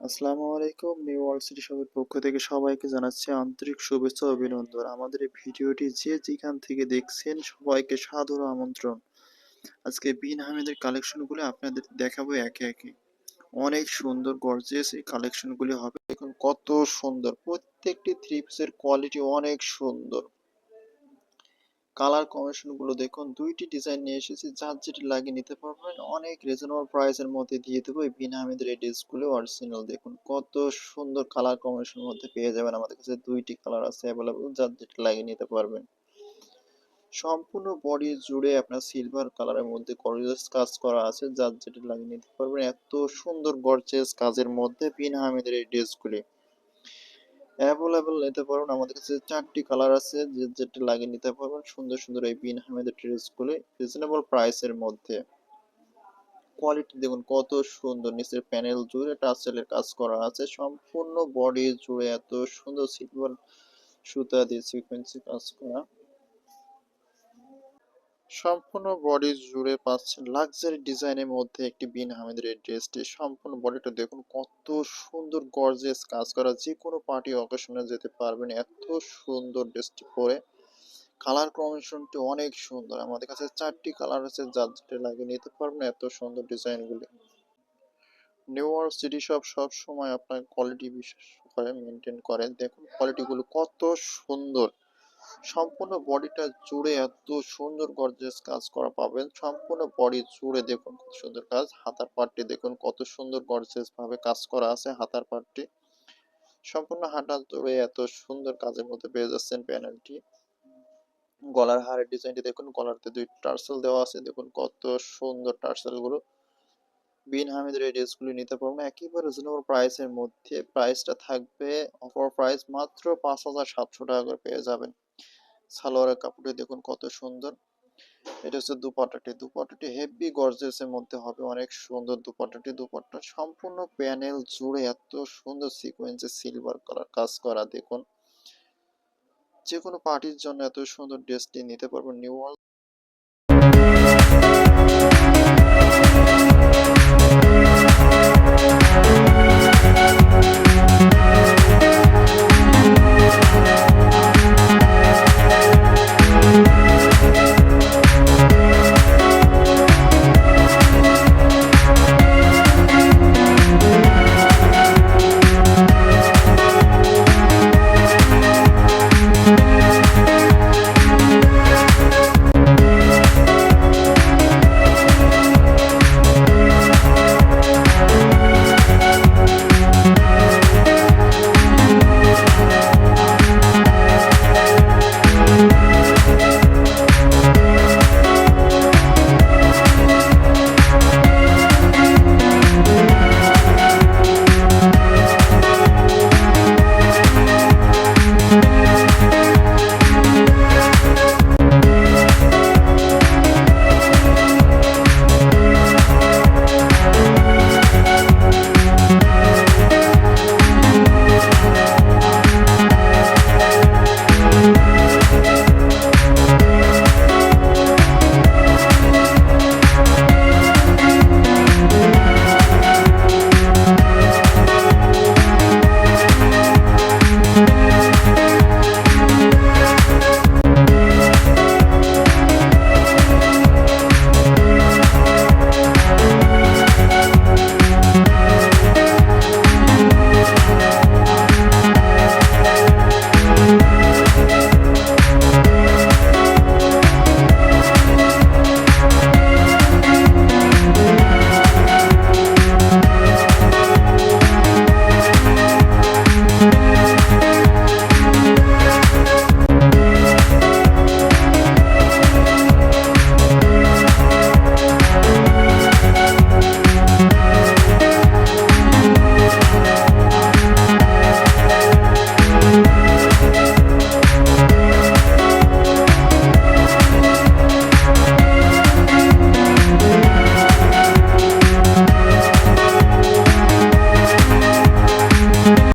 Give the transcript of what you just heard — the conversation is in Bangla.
আসসালামু আলাইকুম, নিউ ওয়ার্ল্ড সিটি শপের পক্ষ থেকে সবাইকে জানাচ্ছি আন্তরিক শুভেচ্ছা অভিনন্দন। আমাদের এই ভিডিওটি যে যেখান থেকে দেখছেন সবাইকে সাদর আমন্ত্রণ। আজকে বিন আহমেদের কালেকশনগুলো আপনাদের দেখাবো একে একে। অনেক সুন্দর গর্জিয়াস এই কালেকশনগুলি হবে। দেখুন কত সুন্দর। প্রত্যেকটি থ্রি পিসের কোয়ালিটি অনেক সুন্দর। কালার কম্বিনেশনগুলো দেখুন, দুইটি ডিজাইন নিয়ে এসেছি, যার যেটি লাগিয়ে নিতে পারবেন, অনেক রিজনেবল প্রাইসের মধ্যে দিয়ে দেবো। এই বিনা আহমেদের এই ড্রেসগুলো অরিজিনাল দেখুন, কত সুন্দর কালার কম্বিনেশনের মধ্যে পেয়ে যাবেন আমাদের কাছে দুইটি কালার আছে অ্যাভেলেবল যার যেটি লাগিয়ে নিতে পারবেন। সম্পূর্ণ বডি জুড়ে আপনার সিলভার কালারের মধ্যে গর্জিয়াস কাজ করা আছে, যার যেটি লাগিয়ে নিতে পারবেন, এত সুন্দর গর্জিয়াস কাজের মধ্যে বিনা আহমেদের এই ড্রেসগুলি অ্যাভেলেবল নিতে পারবেন। আমাদের কাছে চারটি কালার আছে, যে যেটা লাগিয়ে নিতে পারবেন। সুন্দর সুন্দর এই বিন ড্রেসগুলি রিজনেবল প্রাইসের মধ্যে। কোয়ালিটি দেখুন কত সুন্দর, নিচের প্যানেল জুড়ে টাচেলের কাজ করা আছে। সম্পূর্ণ বডি জুড়ে এত সুন্দর সিলভার সুতা দিয়ে কাজ করা। সম্পূর্ণ বডি জুড়ে পাচ্ছেন লাক্সারি ডিজাইনের মধ্যে একটি বিন আহমেদের এই ড্রেসটি সম্পূর্ণ বডিটা দেখুন কত সুন্দর গর্জিয়াস কাজ করা। যে কোনো পার্টি অকেশনে যেতে পারবেন এত সুন্দর ড্রেসটি পরে। কালার কম্বিনেশনটি অনেক সুন্দর। আমাদের কাছে চারটি কালার আছে, যার যেটা লাগিয়ে নিতে পারবেন এত সুন্দর ডিজাইনগুলি নিউ ইয়র্ক সিটি শপ সব সময় আপনার কোয়ালিটি বিশেষ করে মেনটেন করে। দেখুন কোয়ালিটিগুলো কত সুন্দর। সম্পূর্ণ বডিটা জুড়ে এত সুন্দর গর্জিয়াস কাজ করা পাবেন। সম্পূর্ণ বডি জুড়ে দেখুন কত সুন্দর কাজ। হাতার পাটটি দেখুন কত সুন্দর গর্জিয়াস ভাবে কাজ করা আছে হাতার পাটটি। সম্পূর্ণ হাঁটা জুড়ে এত সুন্দর কাজের মধ্যে পেয়ে যাচ্ছেন প্যানেলটি গলার হারের ডিজাইনটি দেখুন গলারতে দুই টার্সেল দেওয়া আছে। দেখুন কত সুন্দর টার্সেলগুলো বিন হামিদের এই ড্রেসগুলি নিতে পারবেন। একেবারে রিজনেবল প্রাইসের মধ্যে প্রাইসটা থাকবে অফার প্রাইস মাত্র পাঁচ হাজার সাতশো টাকা করে পেয়ে যাবেন। সালোয়ারের কাপড়টি দেখুন কত সুন্দর। এটা হচ্ছে দুপাটাটি দুপাটাটি হেভি গর্জেসের মধ্যে হবে। অনেক সুন্দর দুপাটাটি দুপাট্টা সম্পূর্ণ প্যানেল জুড়ে এত সুন্দর সিকোয়েন্সে সিলভার কালার কাজ করা। দেখুন যে কোনো পার্টির জন্য এত সুন্দর ড্রেসটি নিতে পারবেন। নিউ